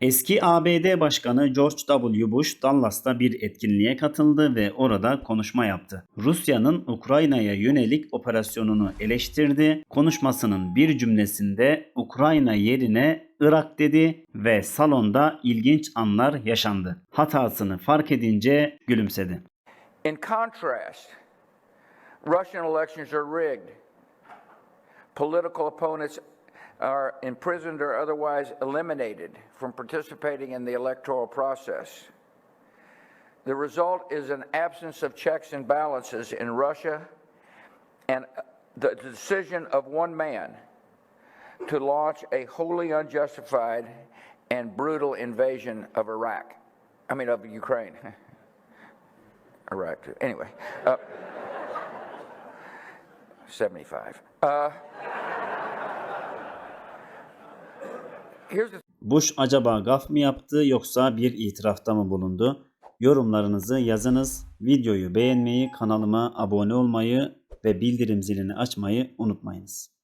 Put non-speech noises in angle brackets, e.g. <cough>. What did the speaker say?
Eski ABD Başkanı George W. Bush Dallas'ta bir etkinliğe katıldı ve orada konuşma yaptı. Rusya'nın Ukrayna'ya yönelik operasyonunu eleştirdi. Konuşmasının bir cümlesinde Ukrayna yerine Irak dedi ve salonda ilginç anlar yaşandı. Hatasını fark edince gülümsedi. In contrast, Russian elections are rigged. Political opponents are imprisoned or otherwise eliminated from participating in the electoral process. The result is an absence of checks and balances in Russia and the decision of one man to launch a wholly unjustified and brutal invasion of Iraq. I mean, of Ukraine. <laughs> Iraq. Anyway, uh, 75. Uh, Bush acaba gaf mı yaptı yoksa bir itirafta mı bulundu? Yorumlarınızı yazınız. Videoyu beğenmeyi, kanalıma abone olmayı ve bildirim zilini açmayı unutmayınız.